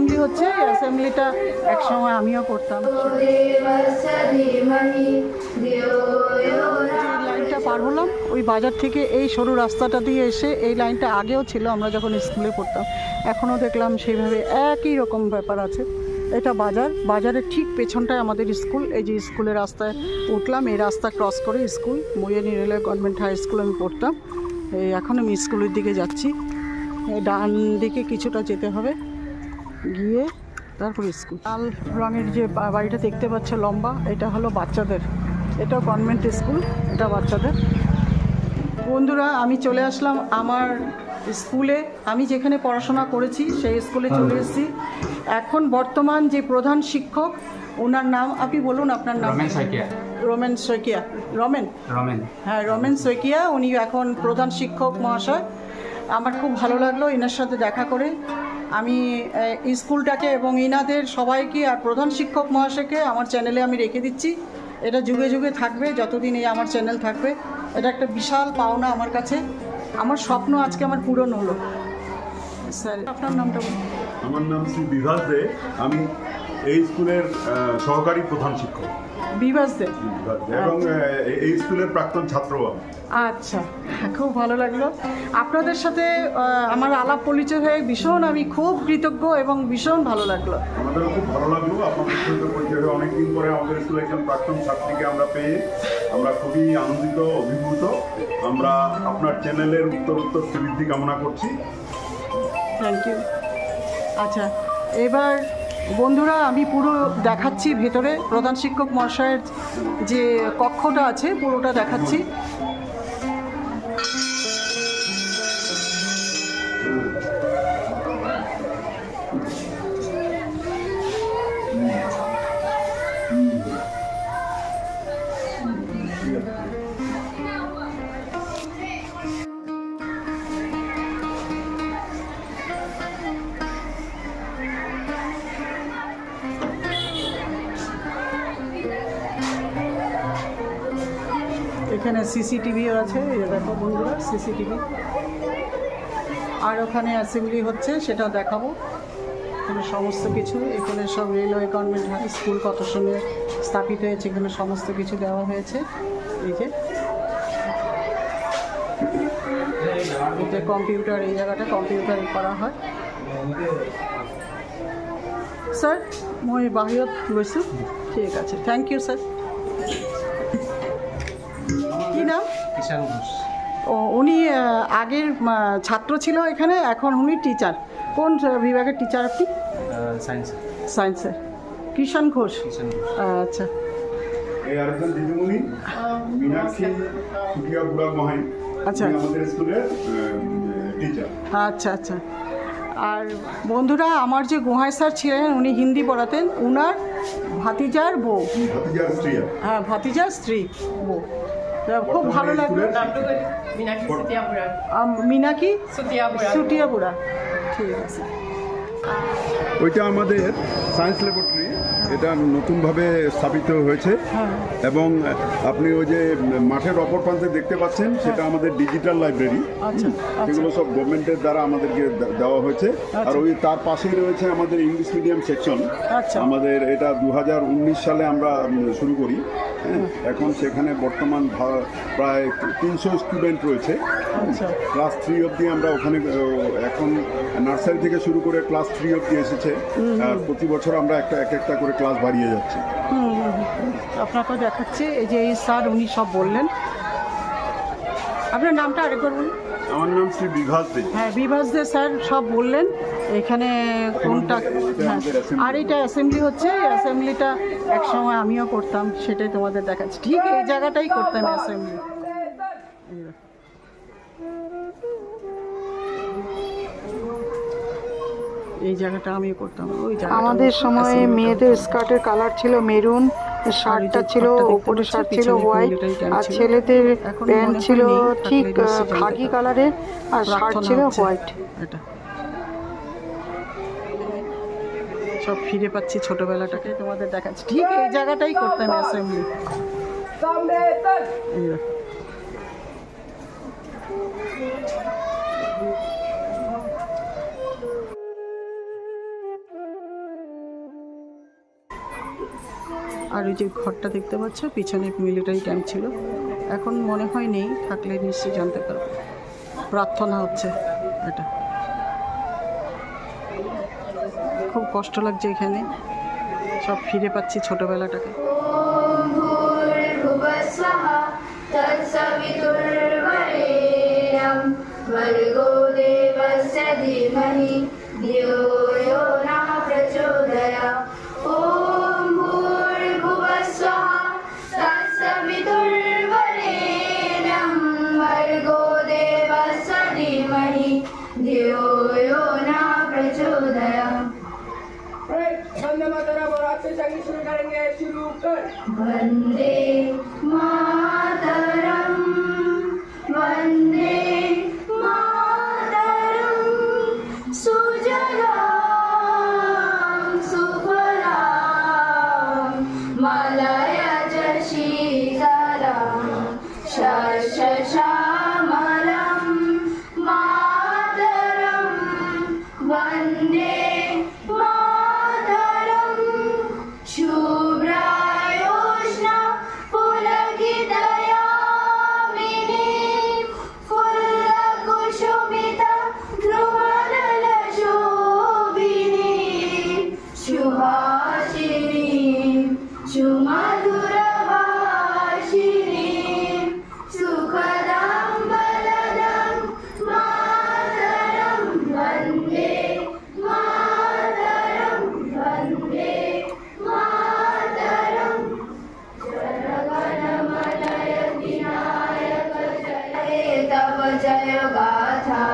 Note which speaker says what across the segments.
Speaker 1: Assembly হচ্ছে, এই অ্যাসেম্বলিটা একসময় আমিও করতাম। লাইনটা পার হলাম, ওই বাজার থেকে এই সরু রাস্তাটা দিয়ে এসে এই লাইনটা আগেও ছিল, আমরা যখন স্কুলে পড়তাম, এখনও দেখলাম সেইভাবে একই রকম ব্যাপার আছে। এটা বাজার, বাজারের ঠিক পেছনটায় আমাদের স্কুল, এই যে স্কুলের রাস্তায় উঠলাম, এই রাস্তা ক্রস করে স্কুল, মুয়ানি রেলওয়ে গভর্নমেন্ট হাই স্কুল আমি পড়তাম। এই এখন আমি স্কুলের দিকে যাচ্ছি ডান দিকে কিছুটা যেতে হবে। গিয়ে তারপর স্কুল। লাল রঙের যে বাড়িটা দেখতে পাচ্ছে লম্বা এটা হলো বাচ্চাদের। এটা গভর্নমেন্ট স্কুল এটা বাচ্চাদের। বন্ধুরা আমি চলে আসলাম আমার স্কুলে। আমি যেখানে পড়াশোনা করেছি সেই স্কুলে চলে এসেছি। এখন বর্তমান যে প্রধান শিক্ষক ওনার নাম আপনি বলুন আপনার নাম।
Speaker 2: রমেন শইকিয়া।
Speaker 1: রমেন রমেন?
Speaker 2: রমেন।
Speaker 1: হ্যাঁ রমেন শইকিয়া উনি এখন প্রধান শিক্ষক মহাশয়। আমার খুব ভালো লাগল এনার সাথে দেখা করে। আমি স্কুলটাকে এবং ইনাদের সবাইকে আর প্রধান শিক্ষক মহাশয়কে আমার চ্যানেলে আমি রেখে দিচ্ছি। এটা যুগে যুগে থাকবে, যতদিন এই আমার চ্যানেল থাকবে। এটা একটা বিশাল পাওনা আমার কাছে। আমার স্বপ্ন আজকে আমার পূরণ হলো। স্যার, আপনার নামটা
Speaker 3: আমার নাম শ্রী বিভাস দে। আমি এই স্কুলের সহকারী প্রধান শিক্ষক।
Speaker 1: বিভাস দে।
Speaker 3: এবং আহ, এই স্কুলের প্রাক্তন ছাত্র।
Speaker 1: আচ্ছা খুব ভালো লাগল। আপনাদের সাথে আমার আলাপ পরিচয় হয়ে ভীষণ আমি খুব কৃতজ্ঞ এবং ভীষণ ভালো লাগল।
Speaker 3: খুব ভালো লাগল। আপনাদের সাথে পরিচয় হয়ে অনেকদিন পরে আমাদের স্কুলে একজন প্রাক্তন ছাত্রীকে আমরা পেয়ে আমরা খুবই আনন্দিত অভিভূত। আমরা আপনার চ্যানেলের উত্তর উত্তর শ্রীবৃদ্ধি কামনা করছি।
Speaker 1: থ্যাংক ইউ আচ্ছা এবার বন্ধুরা আমি পুরো দেখাচ্ছি ভেতরে। প্রধান শিক্ষক মহাশয়ের যে কক্ষটা আছে পুরোটা দেখাচ্ছি। এখানে সিসিটিভিও আছে, এই দেখো বন্ধুরা সিসিটিভি আর ওখানে অ্যাসেম্বলি হচ্ছে, সেটা দেখাবো। এখানে সমস্ত কিছু, এখানে সব রেলওয়ে গভর্নমেন্ট স্কুল কত সময় স্থাপিত হয়েছে, এখানে সমস্ত কিছু দেওয়া হয়েছে। এই যে। কম্পিউটার এই জায়গাটা কম্পিউটার করা হয়। স্যার মই বাহিৰত গৈছোঁ। ঠিক আছে। থেংক ইউ স্যার নাম
Speaker 2: ঘোষ
Speaker 1: ও উনি আগের ছাত্র ছিল এখানে এখন উনি টিচার কোন বিভাগের টিচার আপনি?
Speaker 2: সায়েন্স
Speaker 1: সায়েন্সের কিষান ঘোষ।
Speaker 2: ঘোষ।
Speaker 1: আচ্ছা।
Speaker 3: এই আরেকজন দিদিমণি মীনাক্ষী সুখিয়া বুড়া মহাই
Speaker 1: আচ্ছা।
Speaker 3: আমাদের স্কুলের টিচার
Speaker 1: আচ্ছা আচ্ছা। আর বন্ধুরা আমার যে গোহাই স্যার ছিলেন উনি হিন্দি পড়াতেন। উনার ভাতিজার বউ।
Speaker 3: ভাতিজার স্ত্রী।
Speaker 1: হ্যাঁ ভাতিজার স্ত্রী বউ। খুব ভালো লাগল। মিনাকি. সুটিয়াপুরা ঠিক আছে।
Speaker 3: ওইটা আমাদের সায়েন্স ল্যাবরেটরি এটা নতুনভাবে স্থাপিত হয়েছে।
Speaker 1: হ্যাঁ।
Speaker 3: এবং আপনি ওই যে মাঠের অপর প্রান্তে দেখতে পাচ্ছেন সেটা আমাদের ডিজিটাল লাইব্রেরি
Speaker 1: আচ্ছা আচ্ছা।
Speaker 3: সেগুলো সব গভর্নমেন্টের দ্বারা আমাদেরকে দেওয়া হয়েছে। আর ওই তার পাশেই রয়েছে আমাদের ইংলিশ মিডিয়াম সেকশন
Speaker 1: আচ্ছা।
Speaker 3: আমাদের এটা দু হাজার উনিশ সালে আমরা শুরু করি। হ্যাঁ এখন সেখানে বর্তমান প্রায় তিনশো স্টুডেন্ট রয়েছে।
Speaker 1: আচ্ছা।
Speaker 3: ক্লাস থ্রি অবধি আমরা ওখানে এখন নার্সারি থেকে শুরু করে ক্লাস থ্রি অবধি এসেছে। আর প্রতি বছর আমরা একটা এক একটা করে ক্লাস বাড়িয়ে যাচ্ছি।
Speaker 1: আপনাকে দেখাচ্ছি এই যে এই স্যার উনি সব বললেন। আপনার নামটা আরেকবার বলুন।
Speaker 3: আমার নাম শ্রী বিভাস দে।
Speaker 1: হ্যাঁ বিভাস দে স্যার সব বললেন। এখানে কোনটা? হ্যাঁ আর এটা অ্যাসেম্বলি হচ্ছে অ্যাসেম্বলিটা এক সময় আমিও করতাম সেটাই তোমাদের দেখাচ্ছি। ঠিক এই জায়গাটাই করতাম অ্যাসেম্বলি এই জায়গাটা আমি করতাম ওই
Speaker 4: আমাদের সময়ে মেয়েদের স্কার্টের কালার ছিল মেরুন শার্টটা ছিল ওপরে শার্ট ছিল হোয়াইট আর ছেলেদের প্যান্ট ছিল ঠিক খাকি কালারের আর শার্ট ছিল হোয়াইট
Speaker 1: এটা। সব ফিরে পাচ্ছি ছোটবেলাটাকে তোমাদের দেখাচ্ছি। ঠিক এই জায়গাটাই করতাম অ্যাসেম্বলি এই আর ওই যে ঘরটা দেখতে পাচ্ছ, পিছনে মিলিটারি ক্যাম্প ছিল। এখন মনে হয় নেই, থাকলে নিশ্চয়ই জানতে পারব। প্রার্থনা হচ্ছে এটা। খুব কষ্ট লাগছে এখানে। সব ফিরে পাচ্ছি ছোটবেলাটাকে।
Speaker 5: ভর্গো দেবস্য ধীমহি जय गाथा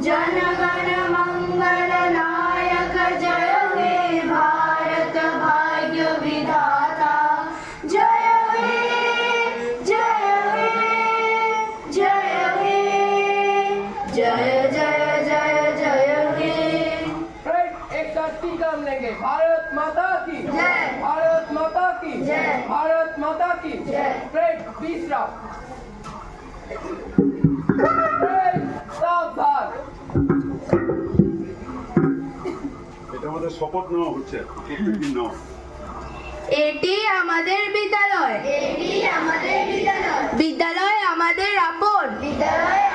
Speaker 5: जनगण मंगल नायक जय हे भारत भाग्य विधाता जय हे जय हे जय हे जय जय जय जय
Speaker 6: राइट एक तीन काम लेंगे। भारत माता की।
Speaker 5: जय।
Speaker 6: भारत माता की।
Speaker 5: जय।
Speaker 6: भारत माता की।
Speaker 5: जय।
Speaker 6: राइट तीसरा।
Speaker 3: এটা আমাদের শপথ নেওয়া হচ্ছে প্রত্যেকদিন নেওয়া
Speaker 5: এটি আমাদের বিদ্যালয়। এটি আমাদের বিদ্যালয়। বিদ্যালয় আমাদের আপন। বিদ্যালয়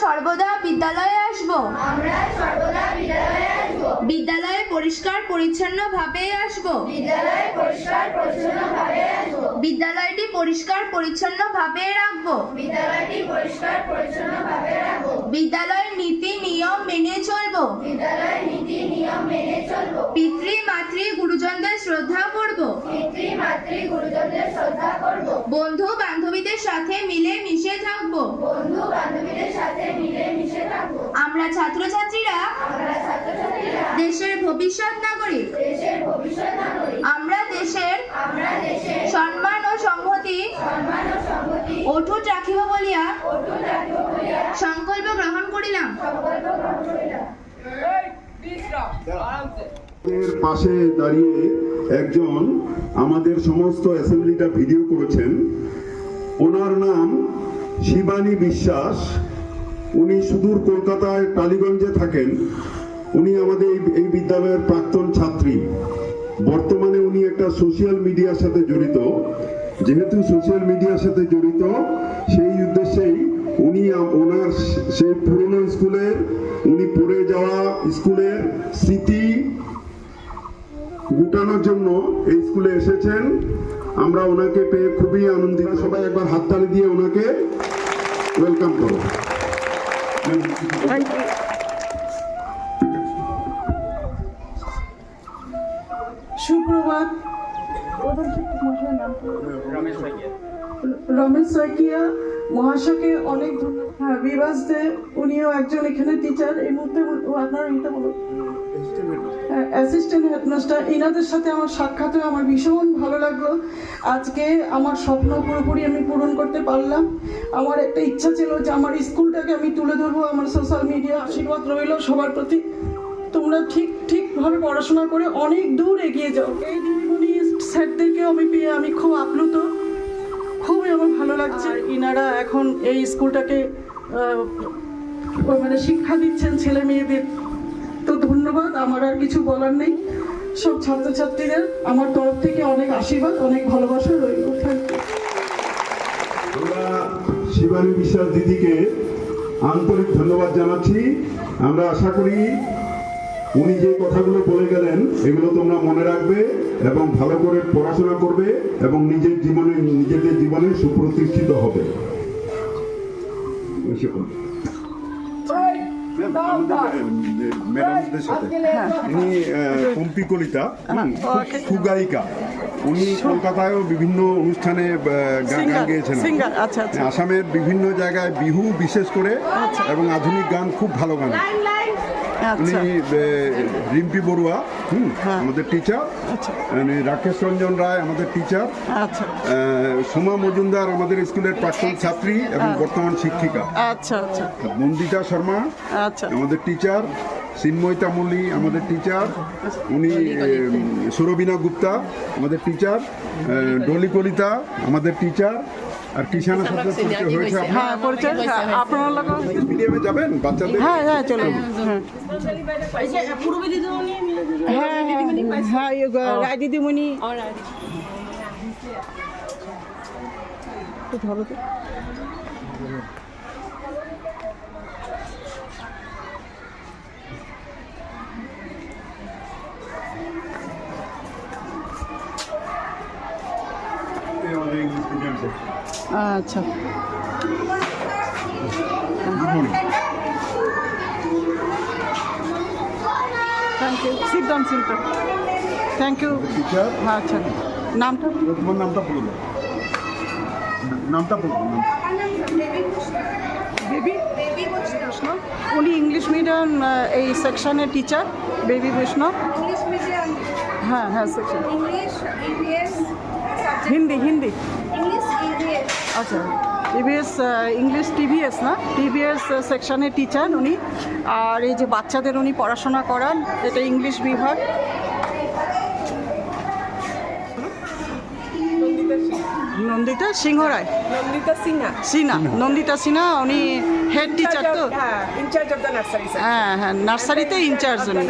Speaker 5: সর্বদা বিদ্যালয়ে আসব। আমরা সর্বদা বিদ্যালয়ে আসব। বিদ্যালয়ে পরিষ্কার পরিচ্ছন্ন ভাবে আসব। বিদ্যালয়ে পরিষ্কার পরিচ্ছন্ন ভাবে আসব। বিদ্যালয়টি পরিষ্কার পরিচ্ছন্ন ভাবে রাখব। বিদ্যালয়টি পরিষ্কার পরিচ্ছন্ন ভাবে রাখব। বিদ্যালয়ের নীতি নিয়ম মেনে চলব। বিদ্যালয়ের নীতি নিয়ম মেনে চলব। পিতৃ মাতৃ গুরুজনদের শ্রদ্ধা করব। পিতৃ মাতৃ গুরুজনদের শ্রদ্ধা করব। বন্ধু বান্ধবীদের সাথে মিলে মিশে থাকব। বন্ধু বান্ধবীদের সাথে আমরা ছাত্রছাত্রীরা দেশের ভবিষ্যৎ নাগরিক। আমরা দেশের সম্মান ও সংহতি অটুট রাখিব বলিয়া সংকল্প গ্রহণ করিলাম।
Speaker 3: পাশে দাঁড়িয়ে একজন আমাদের সমস্ত অ্যাসেম্বলিটা ভিডিও করেছেন। ওনার নাম শিবানী বিশ্বাস। উনি সুদূর কলকাতায় টালিগঞ্জে থাকেন। উনি আমাদের এই- বিদ্যালয়ের প্রাক্তন ছাত্রী। বর্তমানে উনি একটা সোশ্যাল মিডিয়ার সাথে জড়িত। যেহেতু সোশ্যাল মিডিয়ার সাথে জড়িত, সেই উদ্দেশ্যেই উনি ওনার সেই পুরনো স্কুলের, উনি পড়ে যাওয়া স্কুলের স্মৃতি গুটানোর জন্য এই স্কুলে এসেছেন। আমরা ওনাকে পেয়ে খুবই আনন্দিত। সবাই একবার হাততালি দিয়ে ওনাকে ওয়েলকাম করো।
Speaker 1: Thank you. সুপ্রভাত রমেশ সাইকিয়া মহাশয়কে অনেক ধন্যবাদ। হ্যাঁ বিভাস দে, উনিও একজন এখানে টিচার এই মুহূর্তে আপনার এটা বলুন অ্যাসিস্ট্যান্ট হেডমাস্টার এনাদের সাথে আমার সাক্ষাৎ হয়ে আমার ভীষণ ভালো লাগল। আজকে আমার স্বপ্ন পুরোপুরি আমি পূরণ করতে পারলাম। আমার একটা ইচ্ছা ছিল যে আমার স্কুলটাকে আমি তুলে ধরবো, আমার সোশ্যাল মিডিয়া আশীর্বাদ রইল সবার প্রতি। তোমরা ঠিক, ঠিকভাবে পড়াশোনা করে অনেক দূর এগিয়ে যাও। এই দিদিমণি স্যারদেরকেও আমি পেয়ে আমি খুব আপ্লুত। খুবই আমার ভালো লাগছে। ইনারা এখন এই স্কুলটাকে মানে শিক্ষা দিচ্ছেন ছেলে মেয়েদের। আমার আর কিছু বলার নেই। সব ছাত্রছাত্রীদের আমার তরফ থেকে অনেক আশীর্বাদ, অনেক ভালোবাসা রইল।
Speaker 3: শিবানী বিশ্বাস দিদিকে আন্তরিক ধন্যবাদ জানাচ্ছি। আমরা আশা করি উনি যে কথাগুলো বলে গেলেন, এগুলো তোমরা মনে রাখবে এবং ভালো করে পড়াশোনা করবে এবং নিজের জীবনে, নিজেদের জীবনে সুপ্রতিষ্ঠিত হবে। ম্যাডামদের সাথে ইনি পম্পি কলিতা সুগায়িকা। উনি কলকাতায়ও বিভিন্ন অনুষ্ঠানে গান গেয়েছেন।
Speaker 1: আচ্ছা, আচ্ছা।
Speaker 3: আসামের বিভিন্ন জায়গায় বিহু বিশেষ করে এবং আধুনিক গান খুব ভালো গান। উনি
Speaker 1: আচ্ছা
Speaker 3: রিম্পি বড়ুয়া হুম
Speaker 1: হ্যাঁ।
Speaker 3: আমাদের টিচার
Speaker 1: আচ্ছা।
Speaker 3: উনি রাকেশ রঞ্জন রায় আমাদের টিচার
Speaker 1: আচ্ছা।
Speaker 3: সোমা মজুমদার আমাদের স্কুলের প্রাক্তন ছাত্রী এবং বর্তমান শিক্ষিকা।
Speaker 1: আচ্ছা আচ্ছা।
Speaker 3: বন্দিতা শর্মা
Speaker 1: আচ্ছা।
Speaker 3: আমাদের টিচার চিন্ময়তা মল্লি আমাদের টিচার উনি সুরবিনা গুপ্তা আমাদের টিচার ডলি কলিতা আমাদের টিচার আর কিষানের সাথে পরিচয় হয়েছে
Speaker 1: হ্যাঁ পরিচয় হ্যাঁ, আপনার লোক
Speaker 3: মিডিয়ামে যাবেন বাচ্চাদের
Speaker 1: হ্যাঁ হ্যাঁ চলো। হ্যাঁ হ্যাঁ হ্যাঁ ইয়ে, রায় দিদিমণি। ধরো তো
Speaker 3: আমাদের ইংলিশ মিডিয়াম সেকশন
Speaker 1: আচ্ছা। Thank you sit down sit down thank you হ্যাঁ আচ্ছা। নামটা?
Speaker 3: তোমার নামটা বলে দাও নামটা
Speaker 1: বেবি? উনি ইংলিশ মিডিয়াম এই সেকশনের টিচার বেবি বৈষ্ণব। হ্যাঁ হ্যাঁ সেকশন। হিন্দি হিন্দি। আচ্ছা টিভিএস ইংলিশ টিভিএস না? টিভিএস সেকশনের টিচার উনি আর এই যে বাচ্চাদের উনি পড়াশোনা করান এটা ইংলিশ বিভাগ। নন্দিতা সিংহ রায়
Speaker 6: Nandita Singha.
Speaker 1: সিনহা। নন্দিতা সিনহা উনি হেড টিচার তো।
Speaker 6: in charge of the
Speaker 1: হ্যাঁ হ্যাঁ নার্সারিতে ইনচার্জ উনি।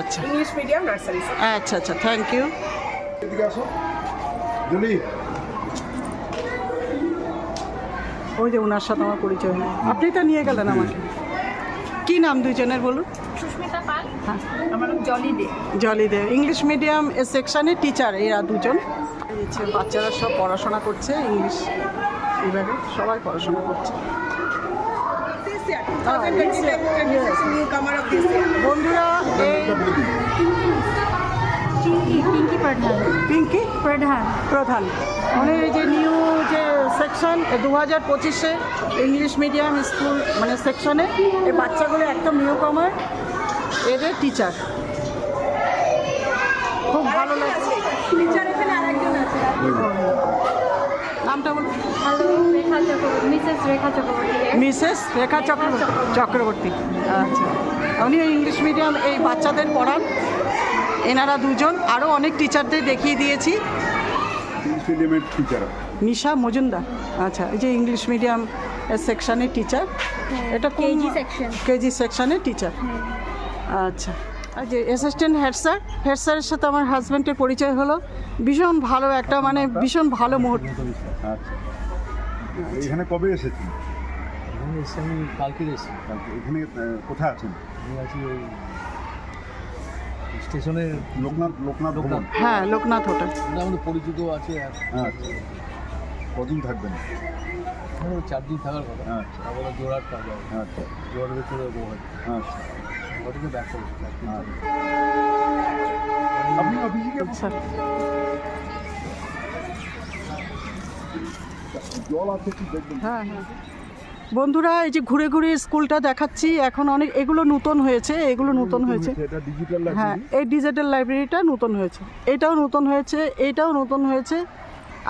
Speaker 1: আচ্ছা।
Speaker 6: English medium section.
Speaker 1: আচ্ছা আচ্ছা থ্যাংক ইউ
Speaker 3: এদিকে আসো জলি
Speaker 1: ওই যে ওনার সাথে আমার পরিচয় হলো আপনি তো নিয়ে গেলেন আমাকে। কি নাম দুইজনের বলুন?
Speaker 5: সুস্মিতা পাল।
Speaker 1: হ্যাঁ।
Speaker 5: আমার জলি দে।
Speaker 1: জলি দেব ইংলিশ মিডিয়াম সেকশনের টিচার এরা দুজন। বাচ্চারা সব পড়াশোনা করছে ইংলিশ বিভাগে সবাই পড়াশোনা করছে। Ah. বন্ধুরা এই
Speaker 2: পিঙ্কি পিঙ্কি প্রধান।
Speaker 1: পিঙ্কি?
Speaker 2: প্রধান।
Speaker 1: প্রধান। মানে এই যে নিউ যে সেকশন দু হাজার পঁচিশে ইংলিশ মিডিয়াম স্কুল মানে সেকশনে এই বাচ্চাগুলো একদম নিউ কমার এদের টিচার খুব ভালো লাগছে।
Speaker 5: টিচার এখানে আরেকজন আছে।
Speaker 1: নামটা বলুন।
Speaker 2: Hello Rekha Chakraborty Mrs Rekha Chakraborty
Speaker 1: Mrs Rekha Chakraborty. Chakraborty. আচ্ছা। উনি ইংলিশ মিডিয়াম এই বাচ্চাদের পড়ান। এনারা দুজন আরও অনেক টিচারদের দেখিয়ে দিয়েছি।
Speaker 3: মিডিয়ামের টিচার
Speaker 1: নিশা মজুমদার। আচ্ছা এই যে ইংলিশ মিডিয়াম সেকশনের টিচার এটা
Speaker 2: কেজি সেকশন
Speaker 1: কেজি সেকশনের টিচার আচ্ছা আর যে অ্যাসিস্ট্যান্ট হেড স্যার হেড স্যারের সাথে আমার হাজব্যান্ডের পরিচয় হলো। ভীষণ ভালো একটা মানে ভীষণ ভালো মুহূর্ত।
Speaker 3: আচ্ছা। এখানে কবে এসেছেন?
Speaker 7: আমি কালকে এসেছি।
Speaker 3: এখানে কোথায় আছেন?
Speaker 7: আমি আছি ওই স্টেশনের
Speaker 3: লোকনাথ লোকনাথ ভবন।
Speaker 1: হ্যাঁ লোকনাথ হোটেল।
Speaker 7: ওটা আমাদের পরিচিত আছে আর।
Speaker 3: আচ্ছা। কদিন থাকবেন?
Speaker 7: চার দিন থাকার কথা।
Speaker 3: আচ্ছা।
Speaker 7: তারপরে জোড়ার কাজ হবে।
Speaker 3: আচ্ছা।
Speaker 7: জোড়াতে চলে যাব। হয়তো
Speaker 3: আচ্ছা।
Speaker 7: ওটাকে ব্যাক করব।
Speaker 3: আপনি অফিসে গিয়ে
Speaker 1: আচ্ছা।
Speaker 3: জল আছে কি দেখবেন।
Speaker 1: হ্যাঁ হ্যাঁ। বন্ধুরা এই যে ঘুরে ঘুরে স্কুলটা দেখাচ্ছি। এখন অনেক এগুলো নতুন হয়েছে এগুলো নতুন হয়েছে। হ্যাঁ এই ডিজিটাল লাইব্রেরিটা নতুন হয়েছে। এটাও নতুন হয়েছে এটাও নতুন হয়েছে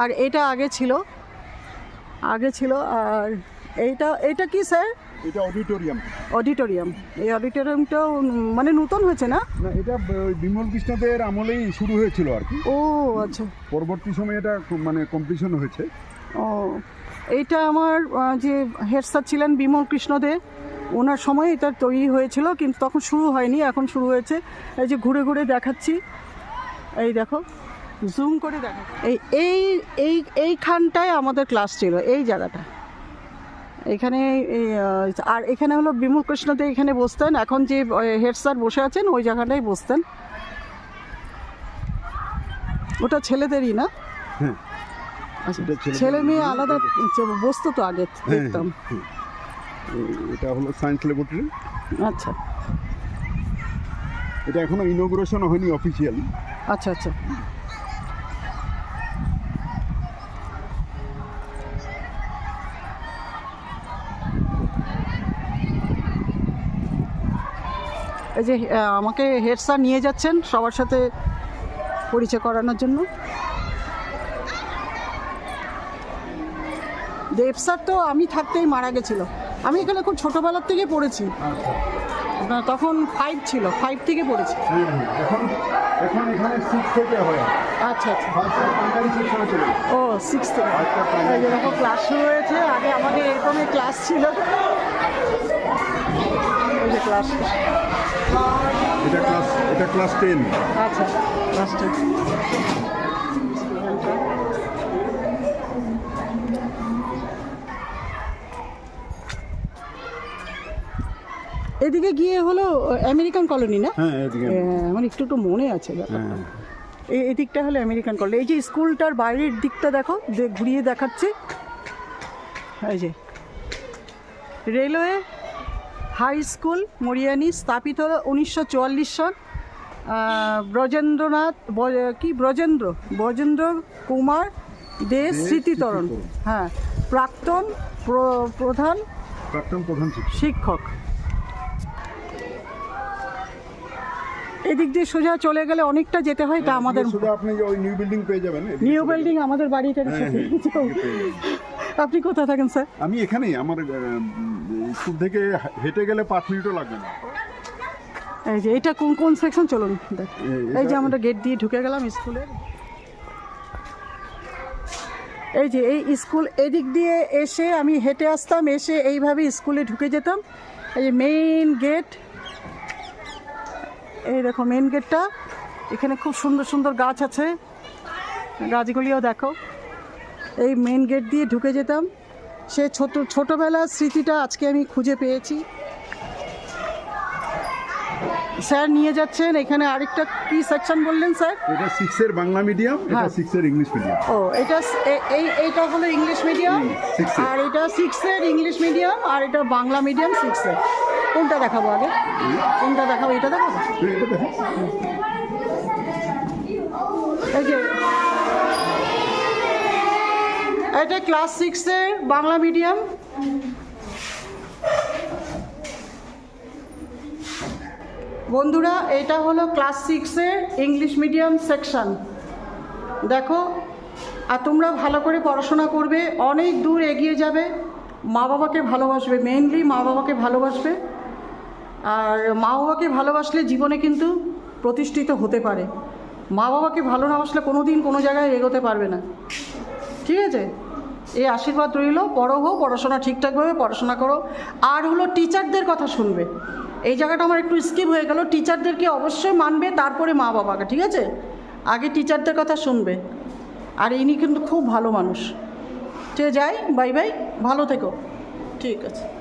Speaker 1: আর এটা আগে ছিল। আগে ছিল আর এইটা এটা কি স্যার?
Speaker 3: এটা অডিটোরিয়াম
Speaker 1: অডিটোরিয়াম। এই অডিটোরিয়ামটাও মানে নতুন হয়েছে না?
Speaker 3: না এটা বিমল কৃষ্ণদের আমলেই শুরু হয়েছিল আর কি।
Speaker 1: ও আচ্ছা।
Speaker 3: পরবর্তী সময়ে এটা মানে কমপ্লিশন হয়েছে।
Speaker 1: ও এইটা আমার যে হেড স্যার ছিলেন বিমল কৃষ্ণ দে ওনার সময় এটা তৈরি হয়েছিল কিন্তু তখন শুরু হয়নি এখন শুরু হয়েছে। এই যে ঘুরে ঘুরে দেখাচ্ছি। এই দেখো জুম করে দেখা। এই এই এই এইখানটায় আমাদের ক্লাস ছিল এই জায়গাটা। এখানে আর এখানে হলো বিমল কৃষ্ণতে এখানে বসতেন এখন যে হেড স্যার বসে আছেন ওই জায়গাটাই বসতেন। ওটা ছেলেদেরই না? আচ্ছা, ছেলে মেয়ে আলাদা বসতো তো আগে দেখতাম।
Speaker 3: এটা হলো সায়েন্স ল্যাবরেটরি
Speaker 1: আচ্ছা।
Speaker 3: এটা এখনও ইনোগ্রেশন হয়নি অফিসিয়ালি
Speaker 1: আচ্ছা আচ্ছা। এই যে আমাকে হেড স্যার নিয়ে যাচ্ছেন সবার সাথে পরিচয় করানোর জন্য। দেব স্যার তো আমি থাকতেই মারা গেছিল। আমি এখানে খুব ছোটোবেলার থেকে পড়েছি। তখন ফাইভ ছিল ফাইভ থেকে পড়েছি।
Speaker 3: এখন এখন এখানে সিক্স থেকে হয়।
Speaker 1: আচ্ছা আচ্ছা। ও সিক্স থেকে। দেখো ক্লাস শুরু হয়েছে আগে আমাদের এরকমই ক্লাস ছিল। ক্লাস
Speaker 3: এটা ক্লাস এটা ক্লাস টেন
Speaker 1: আচ্ছা ক্লাস টেন এদিকে গিয়ে হলো আমেরিকান কলোনি না?
Speaker 3: হ্যাঁ এদিকে।
Speaker 1: আমার একটু একটু মনে আছে ব্যাপারটা।
Speaker 3: হ্যাঁ।
Speaker 1: এই এদিকটা হলো আমেরিকান কলোনি এই যে স্কুলটার বাইরের দিকটা দেখো ঘুরিয়ে দেখাচ্ছে। এই যে। রেলওয়ে হাই স্কুল মরিয়ানি স্থাপিত হলো উনিশশো চুয়াল্লিশ সন ব্রজেন্দ্রনাথ কি ব্রজেন্দ্র ব্রজেন্দ্র কুমার দে স্মৃতিতরণ। হ্যাঁ প্রাক্তন প্র- প্রধান
Speaker 3: প্রাক্তন প্রধান শিক্ষক।
Speaker 1: এদিক দিয়ে সোজা চলে গেলে অনেকটা যেতে হয় তা আমাদের
Speaker 3: শুধু আপনি ওই নিউ বিল্ডিং পেয়ে যাবেন
Speaker 1: নিউ বিল্ডিং আমাদের বাড়িটা
Speaker 3: হ্যাঁ,
Speaker 1: আপনি কোথায় থাকেন স্যার?
Speaker 3: আমি এখানেই আমার স্কুল থেকে হেঁটে গেলে পাঁচ মিনিটও লাগবে না।
Speaker 1: এই যে এটা কোন কোন সেকশন চলুন দেখ। এই যে আমরা গেট দিয়ে ঢুকে গেলাম স্কুলের। এই যে এই স্কুল এদিক দিয়ে এসে আমি হেঁটে আসতাম এসে এইভাবে স্কুলে ঢুকে যেতাম। এই যে মেইন গেট এই দেখো মেন গেটটা এখানে খুব সুন্দর সুন্দর গাছ আছে। গাছগুলিও দেখো। এই মেন গেট দিয়ে ঢুকে যেতাম। সে ছোট ছোটোবেলার স্মৃতিটা আজকে আমি খুঁজে পেয়েছি। স্যার নিয়ে যাচ্ছেন এখানে আরেকটা কি সেকশন বললেন স্যার?
Speaker 3: এটা সিক্সের বাংলা মিডিয়াম এটা
Speaker 1: হ্যাঁ।
Speaker 3: সিক্সের ইংলিশ মিডিয়াম
Speaker 1: ও এটা এই এইটা হলো ইংলিশ মিডিয়াম আর এটা সিক্সের ইংলিশ মিডিয়াম আর এটা বাংলা মিডিয়াম সিক্সের কোনটা দেখাবো আগে? কোনটা দেখাবো? এটা দেখাবো? এই যে এটা ক্লাস সিক্সের বাংলা মিডিয়াম। বন্ধুরা, এটা হলো ক্লাস সিক্সের ইংলিশ মিডিয়াম সেকশন। দেখো, আর তোমরা ভালো করে পড়াশোনা করবে, অনেক দূর এগিয়ে যাবে। মা বাবাকে ভালোবাসবে মেইনলি মা বাবাকে ভালোবাসবে। আর মা বাবাকে ভালোবাসলে জীবনে কিন্তু প্রতিষ্ঠিত হতে পারে। মা বাবাকে ভালো না বাসলে কোনো দিন কোনো জায়গায় এগোতে পারবে না। ঠিক আছে? এই আশীর্বাদ রইল বড় হো পড়াশোনা ঠিকঠাকভাবে পড়াশোনা করো। আর হলো টিচারদের কথা শুনবে। এই জায়গাটা আমার একটু স্কিপ হয়ে গেল। টিচারদেরকে অবশ্যই মানবে, তারপরে মা বাবাকে ঠিক আছে? আগে টিচারদের কথা শুনবে। আর ইনি কিন্তু খুব ভালো মানুষ। ঠিক যাই, বাই বাই, ভালো থেকো। ঠিক আছে।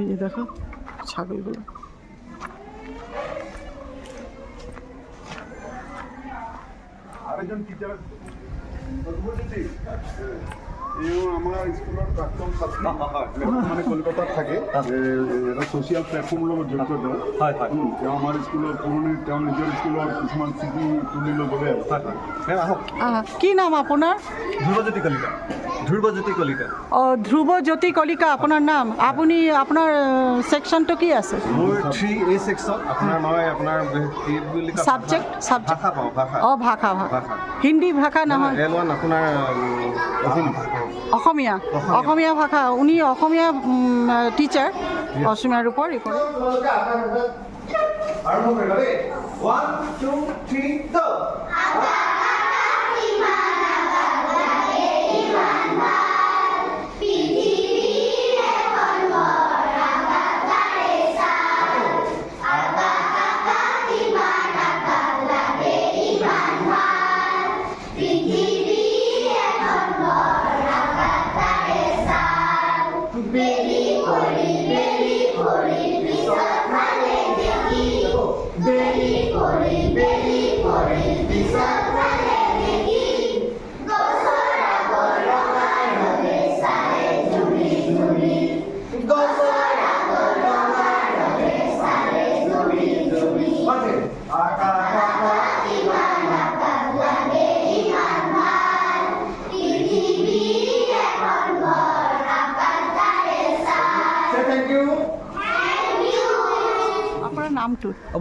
Speaker 1: এই যে দেখো ছাগলগুলো।
Speaker 3: আরেকজন টিচার এও আমার স্কুলের প্রাক্তন মানে কলকাতার থাকে। এটা ছ'চিয়েল প্লেটফৰ্মৰ লগত জড়িত তেওঁ
Speaker 7: হয় হয়।
Speaker 3: উম, তেওঁ আমাৰ স্কুলৰ পুৰণি তেওঁ নিজৰ স্কুলৰ কিছুমান স্মৃতি তুলি
Speaker 7: আহক
Speaker 1: কি নাম আপোনাৰ
Speaker 7: ধ্ৰুৱজ্যোতি কলিতা। ধ্ৰুৱজ্যোতি কলিতা।
Speaker 1: অঁ ধ্ৰুৱজ্যোতি কলিকা আপোনাৰ নাম? আপুনি আপোনাৰ ছেকশ্যনটো কি আছে?
Speaker 7: মোৰ থ্ৰী এ ছেকশ্যন আপোনাৰ মই আপোনাৰ কি বুলি? ভাষা? পাওঁ ভাষা।
Speaker 1: অঁ ভাষা। হিন্দী ভাষা নহয়।
Speaker 7: এল ওৱান আপোনাৰ
Speaker 1: অসমীয়া অসমীয়া। ভাষা। উনি অসমীয়া টিচাৰ অসমীয়াৰ উপর ই করে
Speaker 7: আৰম্ভ কৰিবা দেই। ওৱান টু থ্ৰী
Speaker 1: আপনার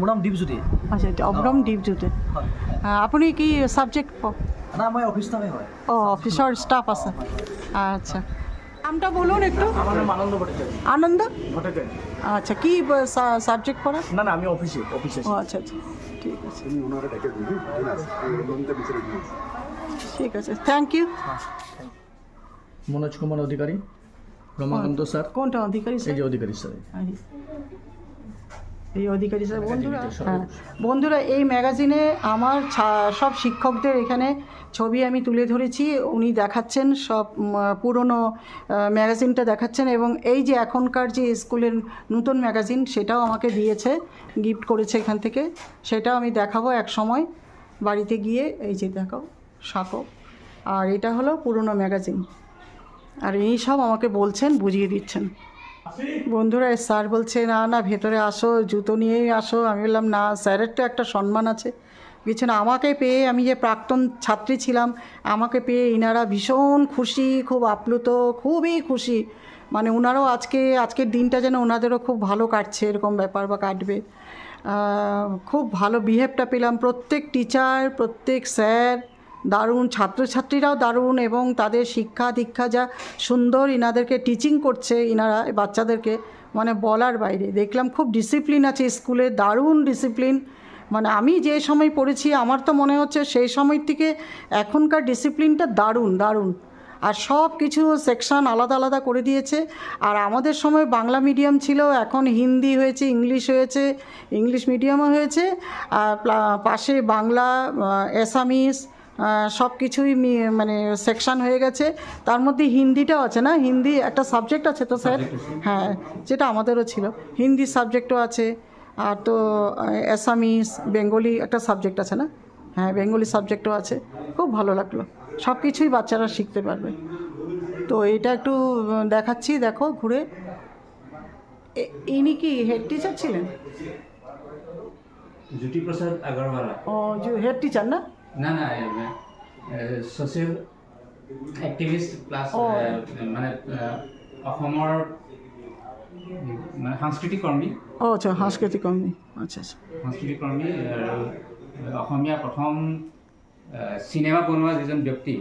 Speaker 8: নাম দীপজ্যোতি
Speaker 1: আচ্ছা দীপজ্যোতি আহ, আপুনি কি ছাবজেক্ট
Speaker 8: না মই অফিচ নামে হয়।
Speaker 1: ও অফিসর স্টাফ আছে। আচ্ছা। নামটা বলুন একটু।
Speaker 8: আমার নাম আনন্দ ভট্টাচার্য
Speaker 1: আনন্দ?
Speaker 8: ভট্টাচার্য
Speaker 1: আচ্ছা কি সাবজেক্ট পড়া
Speaker 8: না না আমি অফিসে অফিসে
Speaker 1: ও আচ্ছা আচ্ছা। ঠিক আছে।
Speaker 3: তুমি ওনারা ডেকে দিবি
Speaker 1: ঠিক আছে? Thank you
Speaker 8: Manoj Kumar Adhikari Ramakanta sir.
Speaker 1: কোনটা অধিকারী স্যার এই
Speaker 8: যে অধিকারী স্যার
Speaker 1: এই অধিকারী স্যার বন্ধুরা হ্যাঁ বন্ধুরা এই ম্যাগাজিনে আমার ছা- সব শিক্ষকদের এখানে ছবি আমি তুলে ধরেছি উনি দেখাচ্ছেন সব পুরনো ম্যাগাজিনটা দেখাচ্ছেন এবং এই যে এখনকার যে স্কুলের নতুন ম্যাগাজিন সেটাও আমাকে দিয়েছে গিফট করেছে এখান থেকে সেটাও আমি দেখাবো এক সময় বাড়িতে গিয়ে এই যে দেখাও সাঁকো আর এটা হলো পুরনো ম্যাগাজিন আর এই সব আমাকে বলছেন বুঝিয়ে দিচ্ছেন। বন্ধুরা স্যার বলছে, না না, ভেতরে আসো, জুতো নিয়েই আসো। আমি বললাম, না, স্যারের তো একটা সম্মান আছে। বলছেন আমাকে পেয়ে আমি যে প্রাক্তন ছাত্রী ছিলাম, আমাকে পেয়ে ইনারা ভীষণ খুশি, খুব আপ্লুত, খুবই খুশি। মানে ওনারাও আজকে, আজকের দিনটা যেন ওনাদেরও খুব ভালো কাটছে, এরকম ব্যাপার বা কাটবে। খুব ভালো বিহেভটা পেলাম। প্রত্যেক টিচার প্রত্যেক স্যার দারুণ, ছাত্রছাত্রীরাও দারুণ এবং তাদের শিক্ষা, দীক্ষা যা সুন্দর ইনাদেরকে টিচিং করছে, ইনারা, বাচ্চাদেরকে মানে বলার বাইরে। দেখলাম খুব ডিসিপ্লিন আছে স্কুলে, দারুণ ডিসিপ্লিন মানে আমি যে সময় পড়েছি, আমার তো মনে হচ্ছে সেই সময় থেকে এখনকার ডিসিপ্লিনটা দারুণ দারুণ। আর সব কিছু সেকশন আলাদা আলাদা করে দিয়েছে। আর আমাদের সময় বাংলা মিডিয়াম ছিল, এখন হিন্দি হয়েছে, ইংলিশ হয়েছে, ইংলিশ মিডিয়ামও হয়েছে। আর পাশে বাংলা অ্যাসামিস সব কিছুই মি- মানে সেকশন হয়ে গেছে। তার মধ্যে হিন্দিটাও আছে না? হিন্দি একটা সাবজেক্ট আছে তো স্যার হ্যাঁ যেটা আমাদেরও ছিল। হিন্দি সাবজেক্টও আছে আর তো অ্যাসামিস বেঙ্গলি একটা সাবজেক্ট আছে না? হ্যাঁ বেঙ্গলি সাবজেক্টও আছে। খুব ভালো লাগল। সব কিছুই বাচ্চারা শিখতে পারবে। তো এটা একটু দেখাচ্ছি দেখো ঘুরে। ইনি কি হেড টিচার ছিলেন? ও হেড টিচার না?
Speaker 9: না না ছ'চিয়েল এক্টিভিষ্ট প্লাছ মানে অসমৰ মানে সাংস্কৃতিক কৰ্মী।
Speaker 1: ও আচ্ছা সাংস্কৃতিক কর্মী আচ্ছা আচ্ছা।
Speaker 9: সাংস্কৃতিক কৰ্মী আৰু অসমীয়া প্ৰথম চিনেমা বনোৱা যিজন ব্যক্তি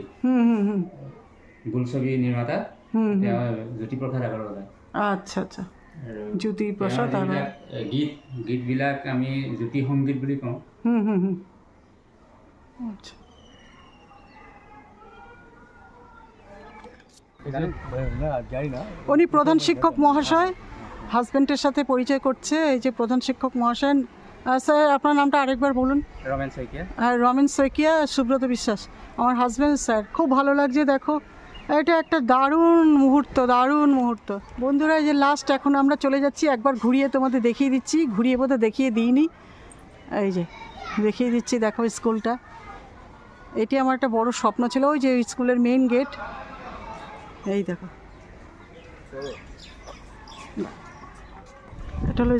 Speaker 9: বোলছবি নিৰ্মাতা। তেওঁ জ্যোতিপ্ৰসাদ আগৰৱালা
Speaker 1: আচ্ছা আচ্ছা।
Speaker 9: আৰু
Speaker 1: জ্যোতি
Speaker 9: তেওঁৰ
Speaker 1: প্ৰসাদ আৰু
Speaker 9: যিবিলাক, আহ, গীত গীতবিলাক আমি জ্যোতি সংগীত বুলি কওঁ
Speaker 1: হুম হুম হুম আচ্ছা
Speaker 8: না জানি না
Speaker 1: উনি প্রধান শিক্ষক মহাশয় হাজব্যান্ডের সাথে পরিচয় করছে। এই যে প্রধান শিক্ষক মহাশয় স্যার আপনার নামটা আরেকবার বলুন।
Speaker 9: রমেন শইকীয়া।
Speaker 1: হ্যাঁ রমেন শইকিয়া সুব্রত বিশ্বাস। আমার হাজব্যান্ড স্যার খুব ভালো লাগছে দেখো। এটা একটা দারুণ মুহূর্ত দারুণ মুহূর্ত। বন্ধুরা এই যে লাস্ট এখন আমরা চলে যাচ্ছি। একবার ঘুরিয়ে তোমাদের দেখিয়ে দিচ্ছি। ঘুরিয়ে বোধহয় দেখিয়ে দিইনি। এই যে দেখিয়ে দিচ্ছি দেখো স্কুলটা। এটি আমার একটা বড় স্বপ্ন ছিল, ওই যে স্কুলের মেইন গেট এই দেখো। এটা হলো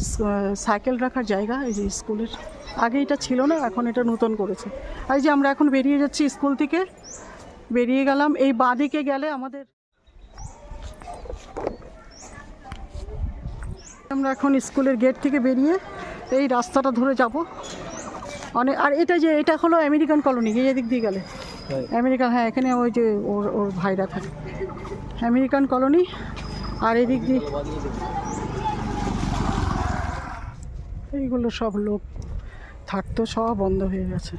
Speaker 1: সাইকেল রাখার জায়গা, এই যে স্কুলের। আগে এটা ছিল না, এখন এটা নতুন করেছে। এই যে আমরা এখন বেরিয়ে যাচ্ছি স্কুল থেকে। বেরিয়ে গেলাম, এই বাঁদিকে গেলে আমাদের আমরা এখন স্কুলের গেট থেকে বেরিয়ে এই রাস্তাটা ধরে যাব। অনেক আর এটা যে এটা হলো আমেরিকান কলোনি এই দিক দিয়ে গেলে। আমেরিকান হ্যাঁ এখানে ওই যে ওর ওর ভাইরা থাকে। আমেরিকান কলোনি আর এদিক দিয়ে এইগুলো সব লোক থাকতো সব বন্ধ হয়ে গেছে।